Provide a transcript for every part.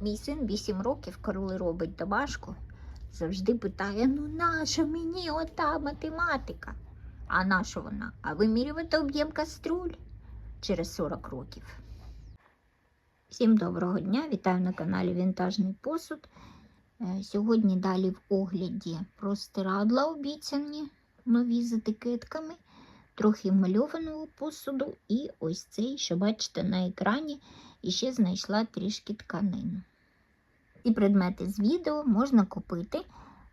Мій син 8 років, коли робить домашку, завжди питає: ну наша мені ота математика? А наша вона? А вимірювати об'єм каструль через 40 років. Всім доброго дня! Вітаю на каналі Вінтажний посуд. Е, Сьогодні далі в огляді простирадла обіцяні, нові з етикетками, трохи мальованого посуду і ось цей, що бачите на екрані, і ще знайшла трішки тканин. І предмети з відео можна купити.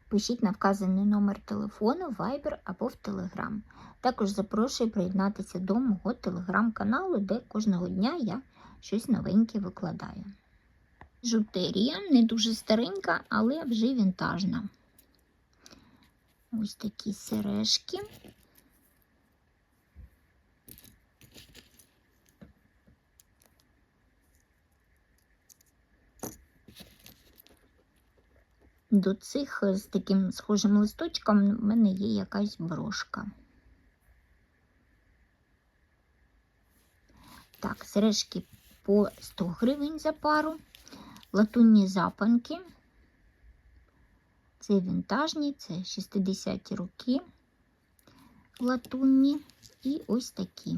Пишіть на вказаний номер телефону, Viber або в Telegram. Також запрошую приєднатися до мого телеграм-каналу, де кожного дня я щось новеньке викладаю. Жутерія не дуже старенька, але вже вінтажна. Ось такі сережки. До цих з таким схожим листочком в мене є якась брошка. Так, сережки по 100 гривень за пару, латунні запанки. Це вінтажні, це 60-ті роки латунні і ось такі.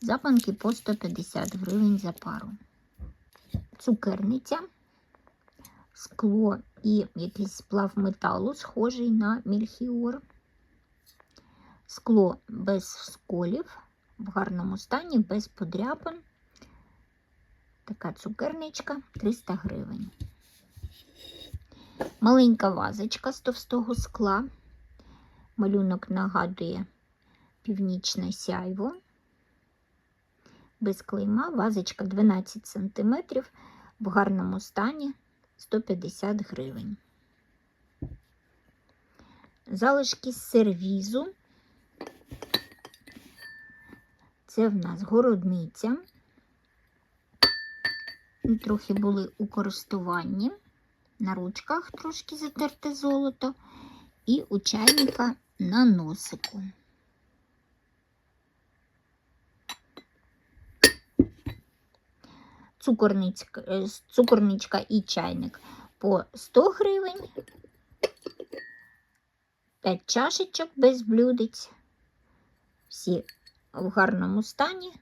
Запанки по 150 гривень за пару. Цукерниця, скло і якийсь сплав металу, схожий на мільхіор. Скло без сколів, в гарному стані, без подряпин. Така цукерничка 300 гривень. Маленька вазочка з товстого скла. Малюнок нагадує північне сяйво. Без клейма, вазочка 12 см, в гарному стані 150 гривень. Залишки з сервізу. Це в нас городниця. Трохи були у користуванні. На ручках трошки затерте золото, і у чайника на носику. Цукорничка, е, цукорничка і чайник по 100 гривень. 5 чашечок без блюдець. Всі в гарному стані,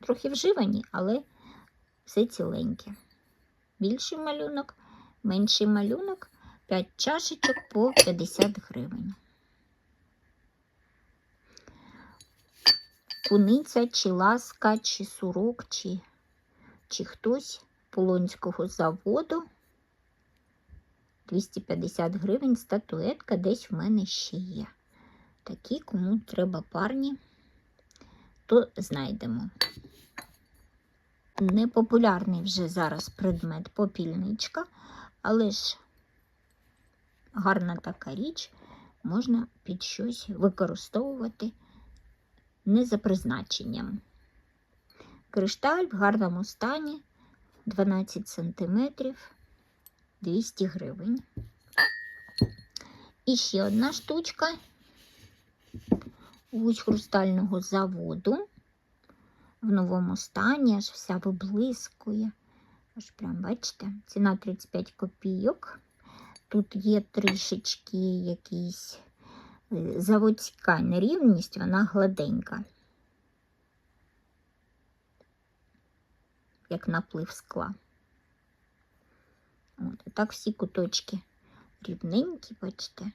трохи вживані, але все ціленьке. Більший малюнок, менший малюнок, 5 чашечок по 50 гривень. Куниця, чи ласка, чи сурок, чи, чи хтось полонського заводу. 250 гривень статуетка десь в мене ще є. Такі, кому треба парні, то знайдемо. Непопулярний вже зараз предмет попільничка, але ж гарна така річ можна під щось використовувати не за призначенням. Кришталь в гарному стані 12 см 200 гривень. І ще одна штучка гусь хрустального заводу. В новому стані, аж вся виблискує. Аж прям, бачите, ціна 35 копійок. Тут є трішечки якісь е, заводська нерівність, вона гладенька, як наплив скла. От, так всі куточки рівненькі, бачите,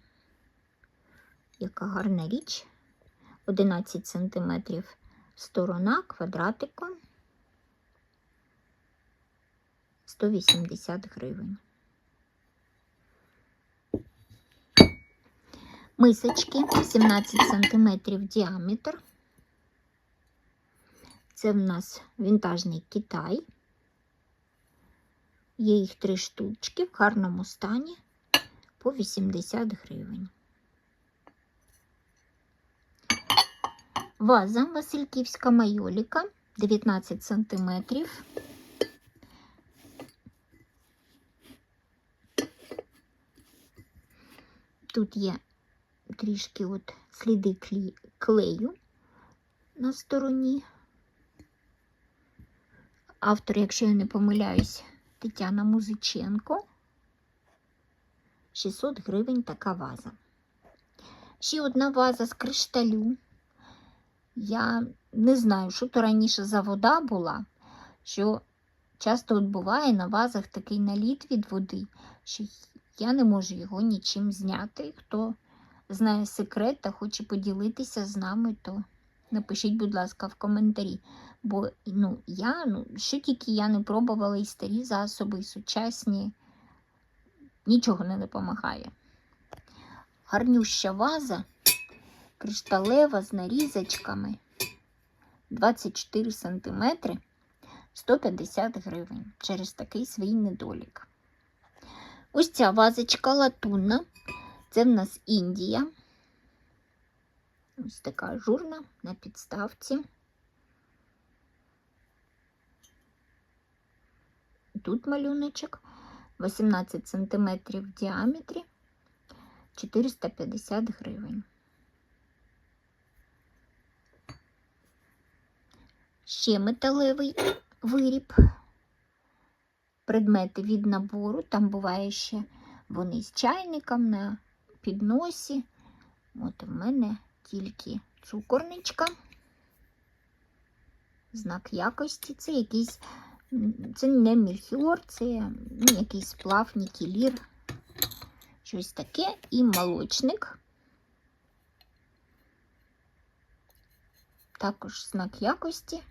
яка гарна річ. 11 см сторона квадратиком 180 гривень. Мисочки 17 см діаметр. Це в нас вінтажний Китай. Є їх три штучки в гарному стані по 80 гривень. Ваза Васильківська майоліка 19 см. Тут є трішки от сліди клею на стороні. Автор, якщо я не помиляюсь, Тетяна Музиченко. 600 гривень така ваза. Ще одна ваза з кришталю. Я не знаю, що то раніше за вода була, що часто от буває на вазах такий наліт від води, що я не можу його нічим зняти. Хто знає секрет та хоче поділитися з нами, то напишіть, будь ласка, в коментарі. Бо ну, я, ну, що тільки я не пробувала і старі засоби, і сучасні, нічого не допомагає. Гарнюща ваза, кришталева з нарізочками 24 см 150 гривень через такий свій недолік. Ось ця вазочка латунна. Це в нас Індія. Ось така ажурна на підставці. Тут малюночок 18 см в діаметрі 450 гривень. Ще металевий виріб. Предмети від набору. Там буває ще вони з чайником на підносі. От в мене тільки цукорничка. Знак якості. Це якийсь, це не мельхіор, це ну, якийсь сплав, нікелір, щось таке. І молочник. Також знак якості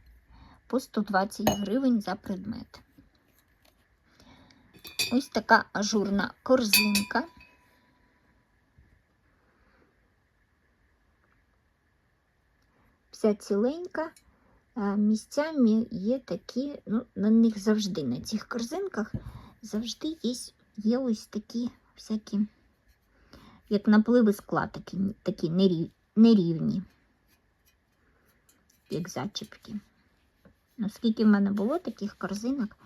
по 120 гривень за предмет. Ось така ажурна корзинка. Вся ціленька. Місцями є такі, ну, на них завжди, на цих корзинках, завжди є, є ось такі всякі, як напливи скла, такі, такі нерів- нерівні, як зачіпки. Ну, скільки в мене було таких корзинок,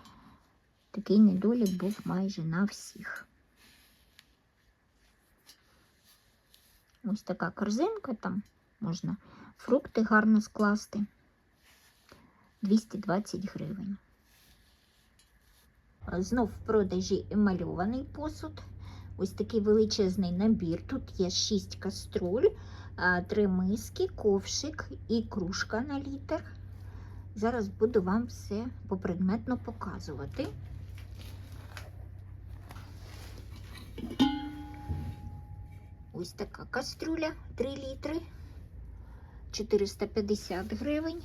такий недолік був майже на всіх. Ось така корзинка, там можна фрукти гарно скласти. 220 гривень. Знов в продажі емальований посуд. Ось такий величезний набір. Тут є 6 каструль, 3 миски, ковшик і кружка на літр. Зараз буду вам все попредметно показувати. Ось така каструля 3 літри, 450 гривень.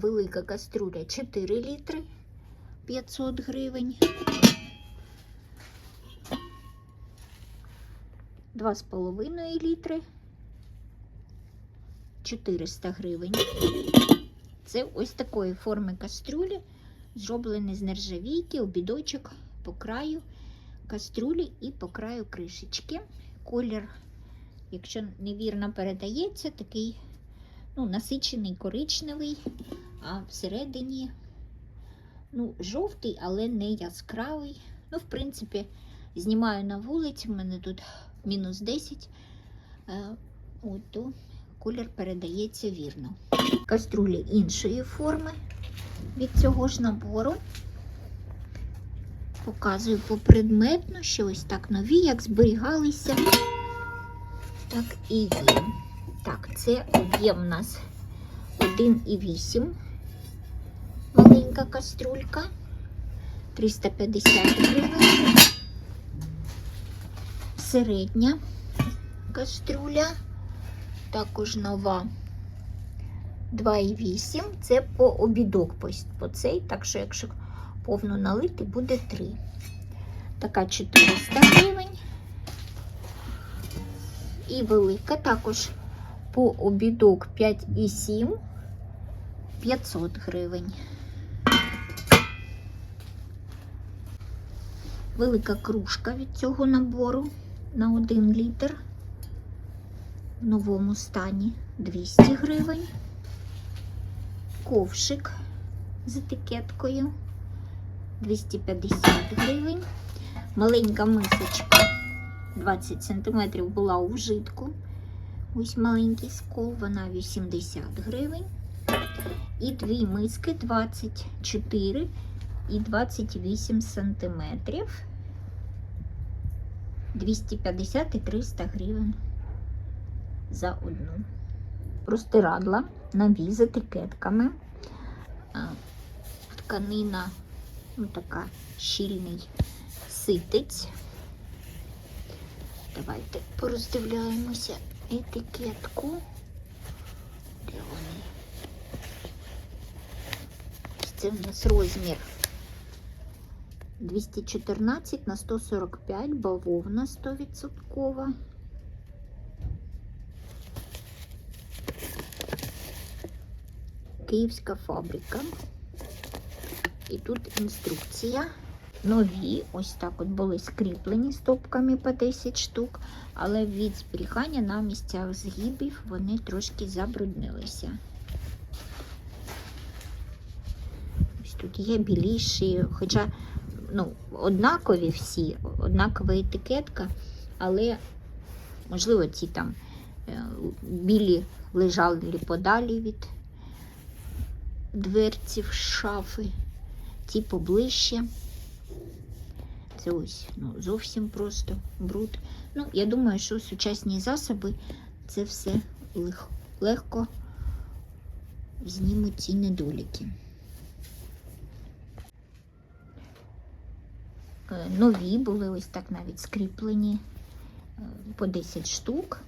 Велика каструля 4 літри, 500 гривень. Два з половиною літри, 400 гривень. Це ось такої форми кастрюлі, зроблені з нержавійки, обідочок по краю кастрюлі і по краю кришечки. Колір, якщо невірно передається, такий ну, насичений коричневий, а всередині ну, жовтий, але не яскравий. Ну, в принципі, знімаю на вулиці, в мене тут мінус 10, е, от, то колір передається вірно. Каструлі іншої форми від цього ж набору. Показую попредметно, що ось так нові, як зберігалися, так і є. Так, це об'єм у нас 1,8. Маленька каструлька. 350 гривень. Середня каструля. Також нова 2,8. Це по обідок по цей, так що, якщо повну налити, буде 3. Така 400 гривень. І велика також по обідок 5,7 500 гривень. Велика кружка від цього набору на 1 літр. В новому стані 200 гривень. Ковшик з етикеткою 250 гривень. Маленька мисочка 20 см була у вжитку. Ось маленький скол, вона 80 гривень. І дві миски 24 і 28 сантиметрів. 250 і 300 гривень за одну. Простирадла нові з етикетками. Тканина, ну така щільний ситець. Давайте пороздивляємося етикетку. Де нас розмір 214 на 145, бавовна 100%. Київська фабрика. І тут інструкція. Нові, ось так от були скріплені стопками по 10 штук, але від зберігання на місцях згибів вони трошки забруднилися. Ось тут є біліші, хоча ну, однакові всі, однакова етикетка, але, можливо, ці там е, білі лежали подалі від дверців шафи, ті поближче. Це ось ну, зовсім просто бруд. Ну, я думаю, що сучасні засоби це все лег- легко знімуть ці недоліки. Е, Нові були ось так навіть скріплені е, по 10 штук,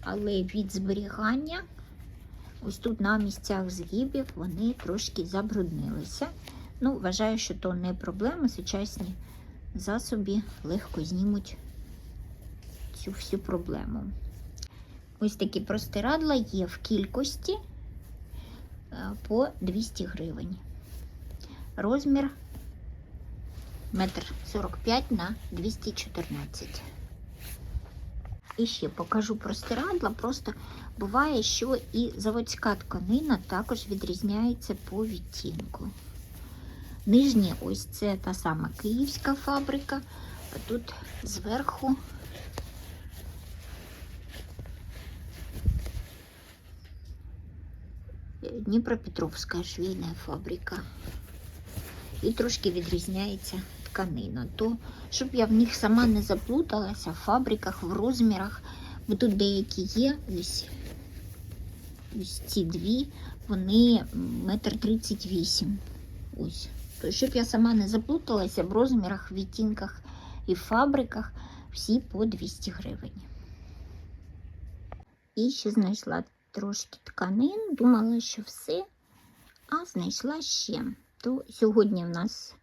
але від зберігання ось тут на місцях згибів вони трошки забруднилися. Ну, вважаю, що то не проблема. Сучасні засоби легко знімуть цю всю проблему. Ось такі простирадла є в кількості е, по 200 гривень. Розмір метр 45 на 214. І ще покажу простирадла. Просто буває, що і заводська тканина також відрізняється по відтінку. Нижнє ось це та сама київська фабрика, а тут зверху Дніпропетровська швейна фабрика. І трошки відрізняється тканина. То, щоб я в них сама не заплуталася, в фабриках, в розмірах, бо тут деякі є, ось, ось ці дві, вони метр тридцять вісім. Ось. Щоб я сама не заплуталася в розмірах, відтінках і фабриках всі по 200 гривень. І ще знайшла трошки тканин, думала, що все, а знайшла ще. То сьогодні в нас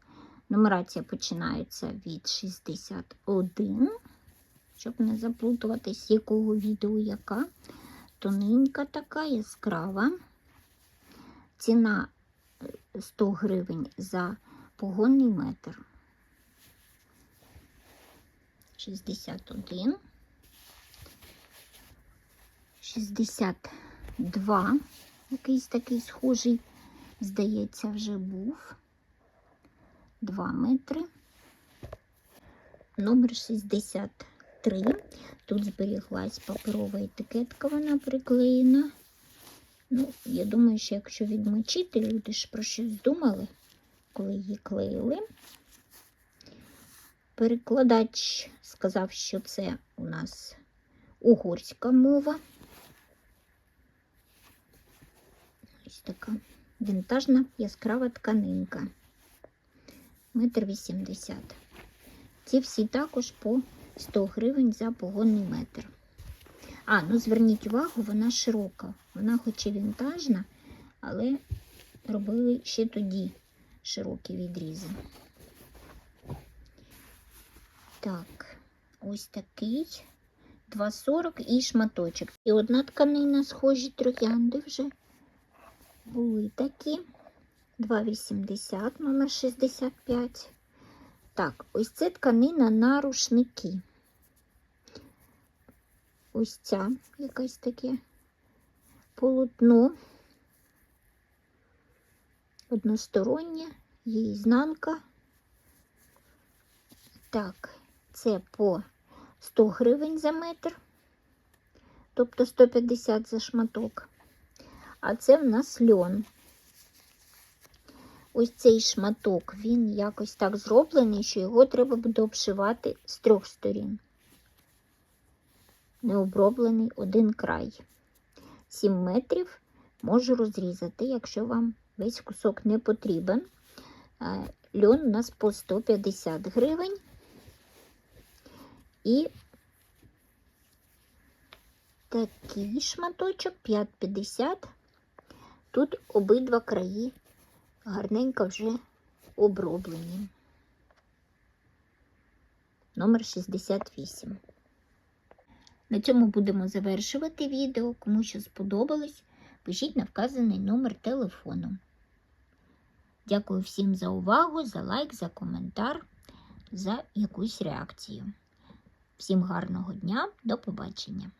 нумерація починається від 61, щоб не заплутуватись, якого відео яка. Тоненька така, яскрава. Ціна 100 гривень за погонний метр. 61. 62. Якийсь такий схожий, здається, вже був. 2 метри. Номер 63. Тут зберіглась паперова етикетка, вона приклеєна. Ну, я думаю, що якщо відмочити, люди ж про щось думали, коли її клеїли. Перекладач сказав, що це у нас угорська мова. Ось така вінтажна яскрава тканинка. Метр вісімдесят. Ці всі також по 100 гривень за погонний метр. А, ну зверніть увагу, вона широка. Вона хоч і вінтажна, але робили ще тоді широкі відрізи. Так, ось такий 2,40 і шматочок. І одна тканина схожі троянди вже були такі. 2,80, номер 65. Так, ось це тканина на рушники. Ось ця якась таке полотно. Одностороннє, є ізнанка. Так, це по 100 гривень за метр. тобто 150 за шматок. А це в нас льон. Ось цей шматок, він якось так зроблений, що його треба буде обшивати з трьох сторін. Необроблений один край. 7 метрів можу розрізати, якщо вам весь кусок не потрібен. Е, Льон у нас по 150 гривень. І такий шматочок 5,50. Тут обидва краї гарненько вже оброблені. Номер 68. На цьому будемо завершувати відео. Кому що сподобалось, пишіть на вказаний номер телефону. Дякую всім за увагу, за лайк, за коментар, за якусь реакцію. Всім гарного дня, до побачення!